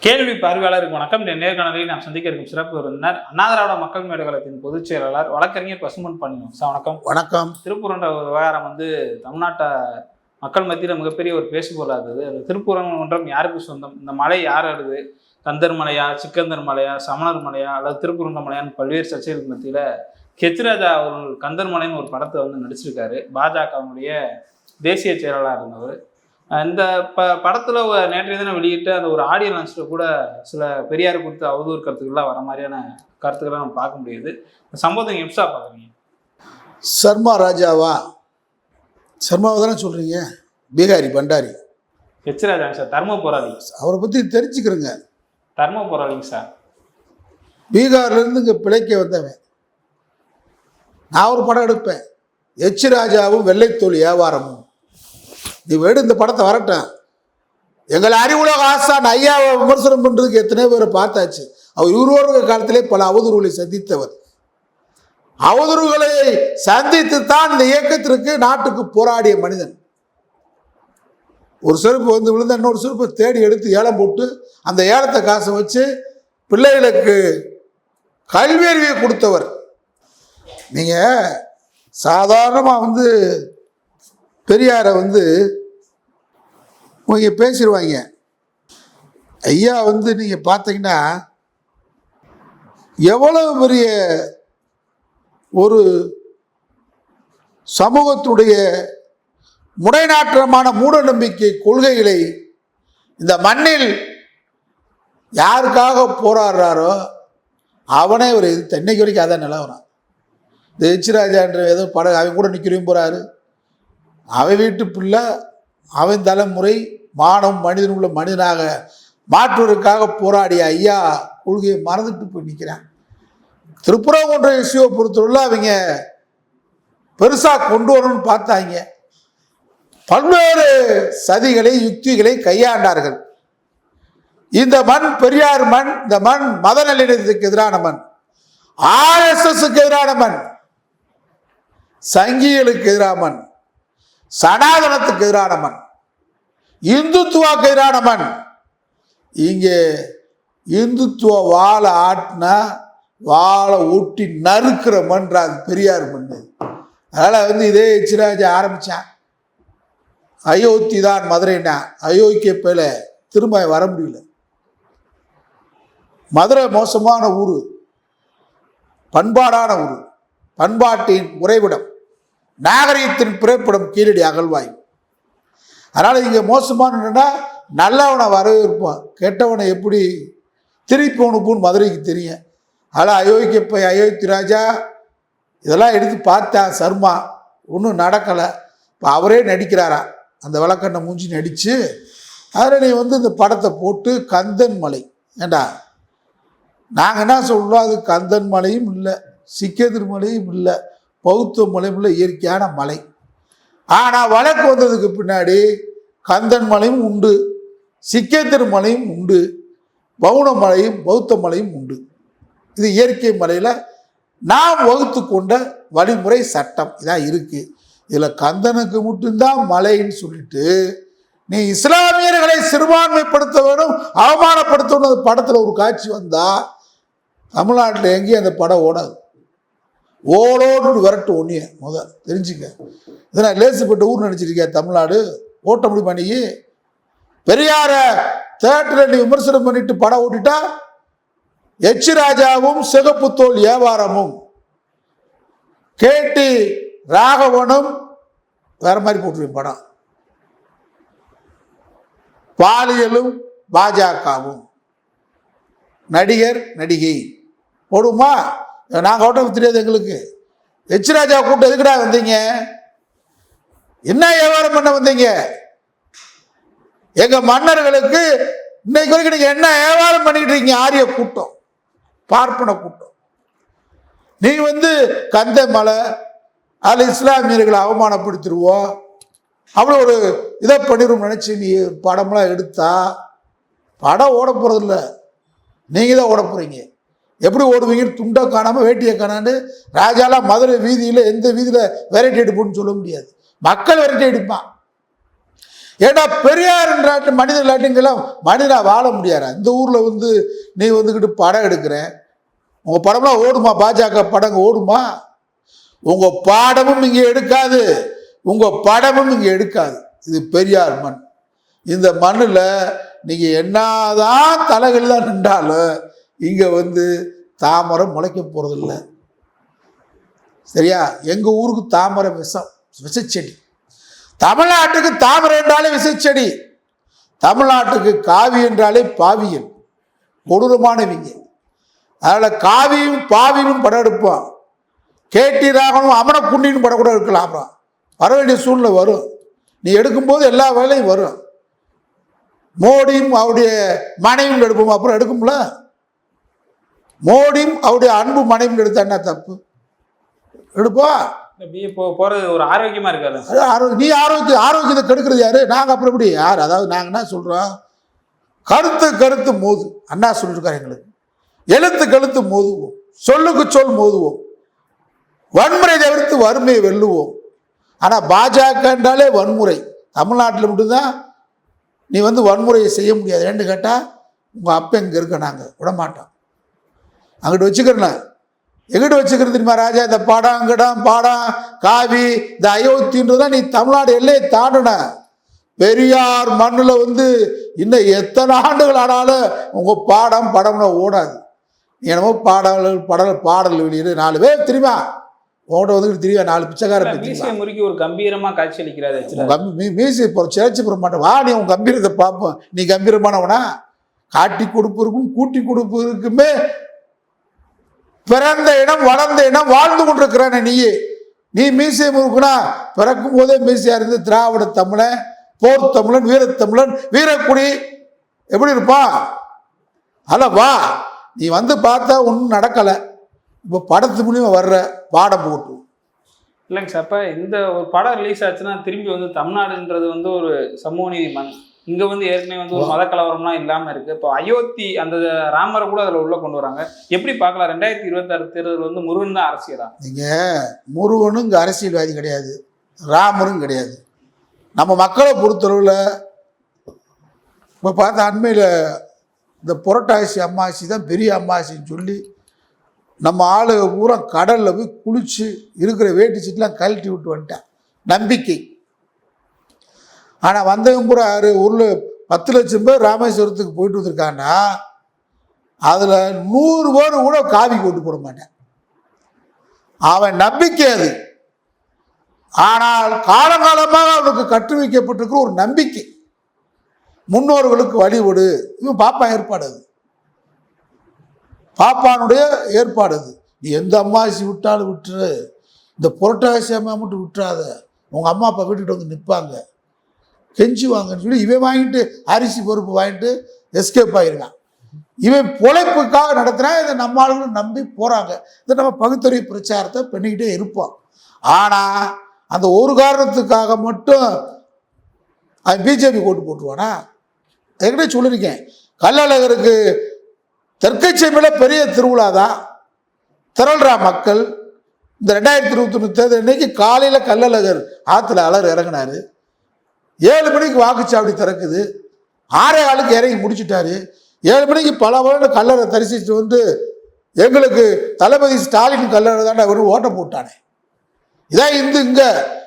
கேள்வி பார்வையாளருக்கு வணக்கம். இந்த நேர்காணலில் நாம் சந்திக்க இருக்கும் சிறப்பு விருந்தினர் அண்ணா திராவிட மக்கள் மேடை கழகத்தின் பொதுச் செயலாளர் வழக்கறிஞர் பசுமன் பண்ணியும் சார் வணக்கம். வணக்கம். திருப்பூர்ன்ற ஒரு விவகாரம் வந்து தமிழ்நாட்டை மக்கள் மத்தியில் மிகப்பெரிய ஒரு பேசுபொருளாக இருந்தது. அந்த திருப்பூரன்றம் யாருக்கு சொந்தம்? இந்த மலை யார் ஆடுது? கந்தர் மலையா சிக்கந்தர் மலையா சமணர் மலையா அல்லது திருப்பூரண்ட மலையான்னு பல்வேறு சர்ச்சைகளுக்கு மத்தியில் கெத்ராஜா அவர்கள் கந்தர் மலைன்னு ஒரு படத்தை வந்து நடிச்சிருக்காரு. பாஜகவுடைய தேசிய செயலாளராக இருந்தவர் இந்த ப படத்தில் நேற்றைய தினம் வெளியிட்ட அந்த ஒரு ஆடியோ லான்ச்சில் கூட சில பெரியார் குறித்த அவதூறு கருத்துக்கள்லாம் வர மாதிரியான கருத்துக்களை நம்ம பார்க்க முடியுது. இந்த சம்பவத்தை நீங்கள் எப்ஸா பார்க்குறீங்க? சர்மா ராஜாவா? சர்மாவை தானே சொல்கிறீங்க பீகாரி பண்டாரி. ஹெச்ராஜாங்க சார் தர்ம போராளி. அவரை பற்றி தெரிஞ்சுக்கிறேங்க. தர்ம போராளிங்க சார். பீகார்லேருந்து இங்கே பிழைக்க வந்தவன். நான் ஒரு படம் எடுப்பேன். எச் ராஜாவும் வெள்ளைத்தோல் வியாபாரமும். நீ வேடு இந்த படத்தை வரட்டும். எங்களை அறிவுலக ஆசான் ஐயாவை விமர்சனம் பண்ணுறதுக்கு எத்தனை பேரை பார்த்தாச்சு. அவர் இருவருங்க காலத்திலே பல அவதூறுகளை சந்தித்தவர். அவதூறுகளை சந்தித்து தான் இந்த இயக்கத்திற்கு நாட்டுக்கு போராடிய மனிதன். ஒரு செருப்பு வந்து விழுந்த இன்னொரு செருப்பை தேடி எடுத்து ஏலம் போட்டு அந்த ஏலத்தை காசை வச்சு பிள்ளைகளுக்கு கல்வி அறிவியை கொடுத்தவர். நீங்கள் சாதாரணமாக வந்து பெரியாரை வந்து இவங்க பேசிடுவாங்க ஐயா வந்து நீங்கள் பார்த்தீங்கன்னா எவ்வளவு பெரிய ஒரு சமூகத்துடைய முடைநாற்றமான மூட நம்பிக்கை கொள்கைகளை இந்த மண்ணில் யாருக்காக போராடுறாரோ அவனே ஒரு இது இன்னைக்கு வரைக்கும் அதான் நிலவரம். இந்த எச்ராஜான்ற ஏதோ படம் அவன் கூட நிற்கிறேன் போகிறாரு அவன் வீட்டு பிள்ளை அவன் தலைமுறை மானம் மனிதன் உள்ள மனிதனாக மாற்றுவதற்காக போராடிய ஐயா கொள்கையை மறந்துட்டு போய் நிற்கிறான் திருப்புறங்குன்ற இஷ்யூவை பொறுத்தவரை அவங்க பெருசாக கொண்டு வரணும்னு பார்த்தாங்க. பல்வேறு சதிகளை யுக்திகளை கையாண்டார்கள். இந்த மண் பெரியார் மண் இந்த மண் மத நல்லிணத்துக்கு எதிரான மண் ஆர்எஸ்எஸ்க்கு எதிரான மண் சங்கிகளுக்கு எதிரான மண் சனாதனத்துக்கு எதிரான மண். இந்துத்துவாக்கு எதிரான மண். இங்கே இந்துத்துவ வாழை ஆட்டினா வாழை ஊட்டி நறுக்கிற மண்ற அது பெரியார் மண் அதனால் வந்து இதே எச்சிராஜா ஆரம்பித்தான் அயோத்தி தான் மதுரைனா அயோக்கிய பேல திரும்ப வர முடியல. மதுரை மோசமான ஊர். பண்பாடான ஊர். பண்பாட்டின் உறைவிடம். நாகரிகத்தின் பிறப்பிடம் கீழடி அகழ்வாய். அதனால் இங்கே மோசமானன்னா நல்லவனை வரவேற்போம். கெட்டவனை எப்படி திருப்பி அனுப்புன்னு மதுரைக்கு தெரியும். அதனால் அயோக்கிய போய் அயோத்தி ராஜா இதெல்லாம் எடுத்து பார்த்தா சர்மா ஒன்றும் நடக்கலை. இப்போ அவரே நடிக்கிறாரா? அந்த விளக்கண்ணை மூஞ்சி நடித்து அதில் நீ வந்து இந்த படத்தை போட்டு கந்தன் மலை. ஏண்டா? நாங்கள் என்ன சொல்கிறோம் அது கந்தன் மலையும் இல்லை சிக்கேதர் மலையும் இல்லை. பௌத்த மலையும் இயற்கையான மலை. ஆனால் வழக்கு வந்ததுக்கு பின்னாடி கந்தன் மலையும் உண்டு சிக்கேத்தர் மலையும் உண்டு பவுன மலையும் பௌத்த மலையும் உண்டு. இது இயற்கை மலையில் நாம் வகுத்து கொண்ட வழிமுறை சட்டம். இதான் இருக்குது இதில் கந்தனுக்கு மட்டும்தான் மலைன்னு சொல்லிட்டு நீ இஸ்லாமியர்களை சிறுபான்மைப்படுத்த வேணும் அவமானப்படுத்தணும் அந்த படத்தில் ஒரு காட்சி வந்தால் தமிழ்நாட்டில் எங்கேயும் அந்த படம் ஓடாது. ஓடோடு விரட்டு ஒன்றிய முதல் தெரிஞ்சுக்க. இதனால் லேசுப்பட்ட ஊர் நினச்சிருக்கேன் தமிழ்நாடு? ஓட்ட முடியுமா நீ பெரியார தேட்டரில் நீ விமர்சனம் பண்ணிட்டு படம் ஓட்டிட்டா எச் ராஜாவும் சிகப்பு தோல் வியாபாரமும் கேட்டி ராகவனும் வேற மாதிரி போட்டுருவேன் படம். பாலியலும் பாஜகவும். நடிகர் நடிகை. போடுமா நாங்கள் ஓட்டம் தெரியாது எங்களுக்கு. எச் ராஜா கூட்டம் எதுக்குடா வந்தீங்க? என்ன வியாபாரம் பண்ண வந்தீங்க? எங்கள் மன்னர்களுக்கு இன்னைக்கு வரைக்கும் நீங்கள் என்ன வியாபாரம் பண்ணிக்கிட்டு இருக்கீங்க? ஆரிய கூட்டம் பார்ப்பன கூட்டம். நீ வந்து கந்த மலை அதில் இஸ்லாமியர்களை அவமானப்படுத்திடுவோம். அவ்வளோ ஒரு இதை பண்ணிடும் நினச்சி நீ படம்லாம் எடுத்தா படம் ஓட போகிறதில்ல நீங்கள் தான் ஓட போகிறீங்க எப்படி ஓடுவீங்கன்னு துண்டை காணாமல் வேட்டியை காணான்னு ராஜாலாம் மதுரை வீதியில் எந்த வீதியில் வெரைட்டி எடுப்போம்னு சொல்ல முடியாது. மக்கள் வெரைட்டி அடிப்பான். ஏன்னா பெரியார் என்றாட்டு மனிதர் இல்லாட்டிங்கெல்லாம் மனிதனாக வாழ முடியாது? இந்த ஊரில் வந்து நீ வந்துக்கிட்டு படம் எடுக்கிற. உங்கள் படம்லாம் ஓடுமா? பாஜக படங்க ஓடுமா? உங்கள் பாடமும் இங்கே எடுக்காது. உங்கள் படமும் இங்கே எடுக்காது. இது பெரியார் மண். இந்த மண்ணில் நீங்கள் என்னதான் தலைகளில் நின்றாலும் இங்கே வந்து தாமரை முளைக்க போகிறதில்ல சரியா? எங்கள் ஊருக்கு தாமரை விஷம் விஷச்செடி? தமிழ்நாட்டுக்கு தாமரை என்றாலே விசைச்செடி தமிழ்நாட்டுக்கு காவி என்றாலே பாவியல் கொடூரமானவங்க அதில் காவியும் பாவியும் படம் எடுப்பான். கேட்டி ராகனும் அமன குண்டின்னு படம் கூட எடுக்கலாம் அப்புறம். வர வேண்டிய சூழ்நிலை வரும். நீ எடுக்கும்போது எல்லா வேலையும் வரும். மோடியும் அவருடைய மனைவியும் எடுப்போம் அப்புறம் எடுக்கும்ல? மோடியும் அவருடைய அன்பு மனைவியும் எடுத்தா என்ன தப்பு? எடுப்போம் அப்படியே போ போறது ஒரு ஆரோக்கியமா இருக்காது. ஆரோக்கியம் நீ ஆரோக்கியம் ஆரோக்கியத்தை கெடுக்கிறது யாரு? நாங்கள் அப்புறம் எப்படி? யார்? அதாவது நாங்கள் என்ன சொல்கிறோம் கருத்து கருத்து மோது. அண்ணா சொல்லியிருக்காரு எங்களுக்கு. எழுத்து கழுத்து மோதுவோம். சொல்லுக்கு சொல் மோதுவோம். வன்முறை தவிர்த்து வறுமையை வெல்லுவோம். ஆனால் பாஜக என்றாலே வன்முறை. தமிழ்நாட்டில் மட்டும்தான் நீ வந்து வன்முறையை செய்ய முடியாது. ஏன்னு கேட்டால் உங்கள் அப்பா இங்கே இருக்க நாங்கள் விட மாட்டோம் அங்கிட்டு வச்சுக்கிறேன் எங்கிட்ட வச்சுக்கிறது தெரியுமா ராஜா? இந்த படம் கிடம் பாடம் காவி இந்த அயோத்தின்றதான் நீ தமிழ்நாடு எல்லையை தாண்டின. பெரியார் மண்ணில் வந்து இன்னும் எத்தனை ஆண்டுகள் ஆனாலும் உங்கள் பாடம் படம்னு ஓடாது. நீ என்னமோ பாடல்கள் படல் பாடல் வெளியிடு நாலு பேர் தெரியுமா? உங்கள்கிட்ட வந்து தெரியுமா? நாலு பிச்சைக்கார பற்றி முறுக்கி ஒரு கம்பீரமா காட்சி அளிக்கிறாரு கம்பி மீசி சிறச்சி போட மாட்டேன். வா நீ உன் கம்பீரத்தை பார்ப்போம். நீ கம்பீரமானவனா? காட்டி கொடுப்பு இருக்கும் கூட்டி கொடுப்பு இருக்குமே பிறந்த இடம் வளர்ந்த இடம் வாழ்ந்து கொண்டிருக்கிறானே நீயே. நீ மீசை முறுக்குனா பிறக்கும் போதே மீசையா இருந்து திராவிட தமிழன் போர் தமிழன் வீரத்தமிழன் வீரக்குடி. எப்படி இருப்பான் அல்ல வா. நீ வந்து பார்த்தா ஒன்றும் நடக்கலை. இப்போ படத்து மூலியமாக வர்ற பாடம் போட்டு. இல்லைங்க சார் இப்போ இந்த ஒரு படம் ரிலீஸ் ஆச்சுன்னா திரும்பி வந்து தமிழ்நாடுன்றது வந்து ஒரு சமூக நீதி மன் இங்க வந்து ஏற்கனவே வந்து ஒரு மத கலவரம்லாம் இல்லாம இருக்கு. இப்போ அயோத்தி அந்த ராமரை கூட அதுல உள்ள கொண்டு வராங்க. எப்படி பார்க்கலாம்? ரெண்டாயிரத்தி இருபத்தாறு தேர்தல் வந்து முருகன் தான் அரசியலா? நீங்கள் முருகனும் இங்கே அரசியல்வாதி கிடையாது. ராமரும் கிடையாது. நம்ம மக்களை பொறுத்தளவில் இப்போ பார்த்த அண்மையில் இந்த புரட்டாசி அம்மாசி தான் பெரிய அம்மாசின்னு சொல்லி நம்ம ஆளுங்க பூரா கடலில் போய் குளிச்சு இருக்கிற வேட்டி சீட்டெலாம் கழட்டி விட்டு வந்துட்டான். நம்பிக்கை. ஆனால் வந்தவங்க பூரா ஆறு ஊரில் பத்து லட்சம் பேர் ராமேஸ்வரத்துக்கு போயிட்டு வந்திருக்காங்கன்னா அதில் நூறு பேர் கூட காவி கொண்டு போட மாட்டேன். அவன் நம்பிக்கை அது. ஆனால் காலங்காலமாக அவனுக்கு கற்று வைக்கப்பட்டிருக்கிற ஒரு நம்பிக்கை. முன்னோர்களுக்கு வழிபடு. இவன் பாப்பா ஏற்பாடு அது. பாப்பானுடைய ஏற்பாடு அது. நீ எந்த அம்மாசி விட்டாலும் விட்டுரு. இந்த புரட்டாசி அம்மா மட்டும் விட்டுறாத. உங்கள் அம்மா அப்பா வீட்டுக்கிட்ட வந்து நிற்பாங்க கெஞ்சுவாங்கன்னு சொல்லி இவன் வாங்கிட்டு அரிசி பொறுப்பு வாங்கிட்டு எஸ்கேப் ஆகிருக்கான் இவன் பொழைப்புக்காக நடத்தினா இதை நம்ம ஆளுங்களும் நம்பி போகிறாங்க இதை நம்ம பகுத்தறிவு பிரச்சாரத்தை பண்ணிக்கிட்டே இருப்போம். ஆனால் அந்த ஒரு காரணத்துக்காக மட்டும் அவன் பிஜேபி ஓட்டு போட்டுருவானா? ஏற்கனவே சொல்லியிருக்கேன். கள்ளழகருக்கு தெற்கச்சைமையில் பெரிய திருவிழா தான். திரள்றா மக்கள். இந்த ரெண்டாயிரத்தி இருபத்தி ஒன்று தேர்தல் இன்னைக்கு காலையில் கள்ளழகர் ஆற்றுல அலர் இறங்கினார். ஏழு மணிக்கு வாக்குச்சாவடி திறக்குது. ஆறே ஆளுக்கு இறங்கி முடிச்சுட்டாரு. ஏழு மணிக்கு பல வருட கல்லறை தரிசிச்சுட்டு வந்து எங்களுக்கு தளபதி ஸ்டாலின் கல்லறை தாண்டா அவர் ஓட்ட போட்டானே. இதான் இந்து இங்க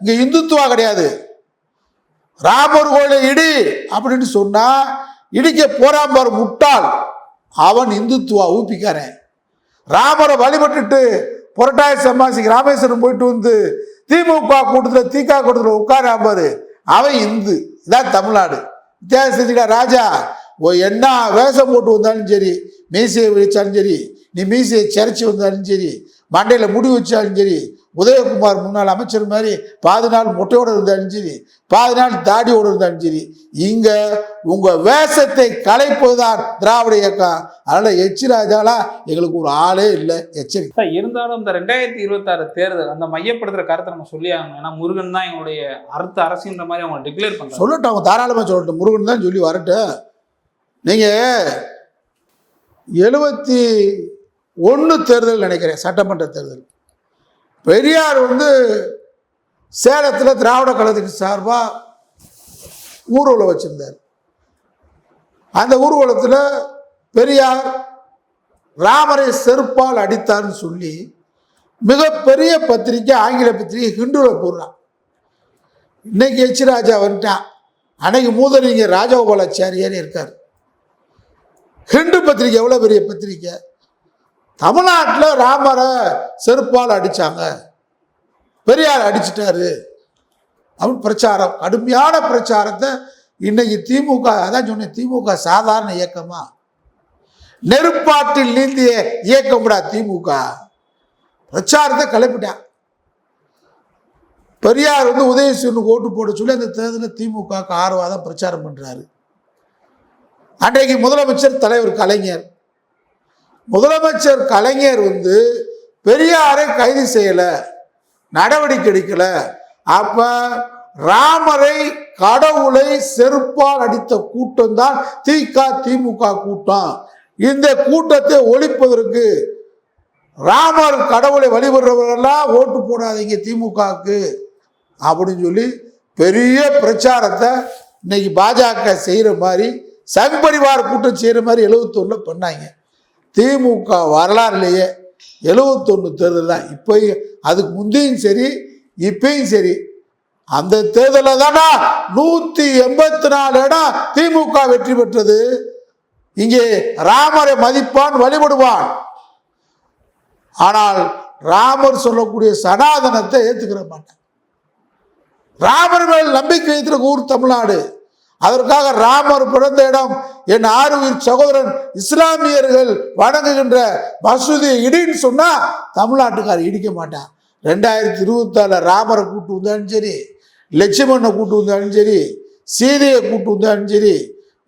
இங்க இந்துத்துவா கிடையாது. ராமர் கோயிலை இடி அப்படின்னு சொன்னா இடிக்க போறான் பாரு முட்டாள். அவன் இந்துத்துவா ஊப்பிக்காரன் ராமரை வழிபட்டுட்டு புரட்டாய சம்மாசிக்கு ராமேஸ்வரம் போயிட்டு வந்து திமுக கூட்டத்தில் தீக்கா கூட்டத்தில் உட்காராம்பாரு அவன் இந்து இதான் தமிழ்நாடு. வித்தியாசம் செஞ்சுக்கா ராஜா ஓ என்ன வேஷம் போட்டு வந்தாலும் சரி மீசையை விழிச்சாலும் சரி நீ மீசையை சிரைச்சி வந்தாலும் சரி மண்டையில் முடி வச்சாலும் சரி உதயகுமார் முன்னாள் அமைச்சர் மாதிரி பாதி நாள் மொட்டையோடு இருந்தாலும் சரி பாதி நாள் தாடியோடு இருந்தாலும் சரி இங்கே உங்கள் வேஷத்தை கலைப்பதுதான் திராவிட இயக்கம். அதனால் எச்சி எங்களுக்கு ஒரு ஆளே இல்லை எச்சரிக்கை. சார் இருந்தாலும் இந்த ரெண்டாயிரத்தி இருபத்தாறு தேர்தல் அந்த மையப்படுத்துற கருத்தை நம்ம சொல்லி ஆகணும் ஏன்னா முருகன் தான் எங்களுடைய அடுத்த அரசுன்ற மாதிரி அவங்க டிக்ளேர் பண்றாங்க சொல்லட்டும் அவங்க தாராளமாக சொல்லட்டும். முருகன் தான் சொல்லி வரட்டும். நீங்கள் எழுபத்தி ஒன்று தேர்தல் நினைக்கிறேன் சட்டமன்ற தேர்தல். பெரியார் வந்து சேலத்தில் திராவிட கழகத்துக்கு சார்பாக ஊர்வலம் வச்சுருந்தார். அந்த ஊர்வலத்தில் பெரியார் ராமரை செருப்பால் அடித்தார்னு சொல்லி மிகப்பெரிய பத்திரிக்கை ஆங்கில பத்திரிக்கை ஹிண்டுவில் போடுறான். இன்னைக்கு எச் ராஜா வந்துட்டான். அன்னைக்கு மூதறிங்க ராஜகோபாலாச்சாரியார் இருக்கார். ஹிண்டு பத்திரிக்கை எவ்வளோ பெரிய பத்திரிக்கை? தமிழ்நாட்டில் ராமரை செருப்பால் அடித்தாங்க பெரியார் அடிச்சிட்டாரு. அப்படின்னு பிரச்சாரம் கடுமையான பிரச்சாரத்தை இன்னைக்கு திமுக அதான் சொன்னேன் திமுக சாதாரண இயக்கமா? நெருப்பாட்டில் நீந்திய இயக்கம்டா திமுக. பிரச்சாரத்தை கிளப்பிட்டான் பெரியார் வந்து உதயசூரனுக்கு ஓட்டு போட சொல்லி அந்த தேர்தலில் திமுக ஆர்வாக தான் பிரச்சாரம் பண்ணுறாரு அன்றைக்கு முதலமைச்சர் தலைவர் கலைஞர் முதலமைச்சர் கலைஞர் வந்து பெரியாரை கைது செய்யலை நடவடிக்கை எடுக்கல. அப்ப ராமரை கடவுளை செருப்பால் அடித்த கூட்டம் தான் திக திமுக கூட்டம். இந்த கூட்டத்தை ஒழிப்பதற்கு ராமர் கடவுளை வழிபடுறவர்களெல்லாம் ஓட்டு போடாதீங்க திமுகவுக்கு அப்படின்னு சொல்லி பெரிய பிரச்சாரத்தை இன்னைக்கு பாஜக செய்கிற மாதிரி சங் பரிவார் கூட்டம் செய்கிற மாதிரி எழுபத்தொன்னில் பண்ணாங்க. திமுக வரலாறுலேயே எழுபத்தொன்று தேர்தல் தான். இப்போ அதுக்கு முந்தையும் சரி இப்பயும் சரி. அந்த தேர்தலில் தானா நூற்றி எண்பத்தி நாலு இடம் திமுக வெற்றி பெற்றது. இங்கே ராமரை மதிப்பான் வழிபடுவான். ஆனால் ராமர் சொல்லக்கூடிய சனாதனத்தை ஏற்றுக்கிற மாட்டேன். ராமர் மேல் நம்பிக்கை வைத்திருக்க ஊர் தமிழ்நாடு. அதற்காக ராமர் பிறந்த இடம். என் ஆறுயிர் சகோதரன் இஸ்லாமியர்கள் வணங்குகின்ற மசூதியை இடின்னு சொன்னா தமிழ்நாட்டுக்காரர் இடிக்க மாட்டான். ரெண்டாயிரத்தி இருபத்தாறில் ராமரை கூட்டு வந்தாலும் சரி லட்சுமணனை கூட்டு வந்தாலும் சரி சீதையை கூட்டு வந்தாலும் சரி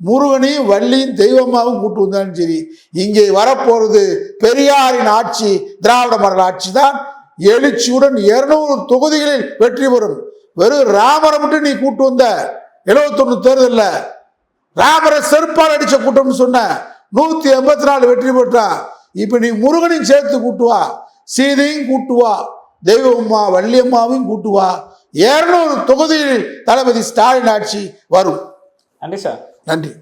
முருகனையும் வள்ளியும் தெய்வமாகவும் கூட்டு வந்தாலும் சரி இங்கே வரப்போறது பெரியாரின் ஆட்சி திராவிட மரல் ஆட்சி தான். எழுச்சியுடன் இருநூறு தொகுதிகளில் வெற்றி பெறும். வெறும் ராமரை மட்டும் நீ கூட்டு வந்த எழுபத்தொன்னு தேர்தலில். ராமரை செருப்பால் அடிச்ச கூட்டம்னு சொன்ன நூத்தி எண்பத்தி நாலு வெற்றி பெற்றா. இப்ப நீ முருகனையும் சேர்த்து கூட்டுவா. சீதையும் கூட்டுவா. தெய்வம்மா வள்ளியம்மாவையும் கூட்டுவா. இருநூறு தொகுதியில் தளபதி ஸ்டாலின் ஆட்சி வரும். நன்றி சார். நன்றி.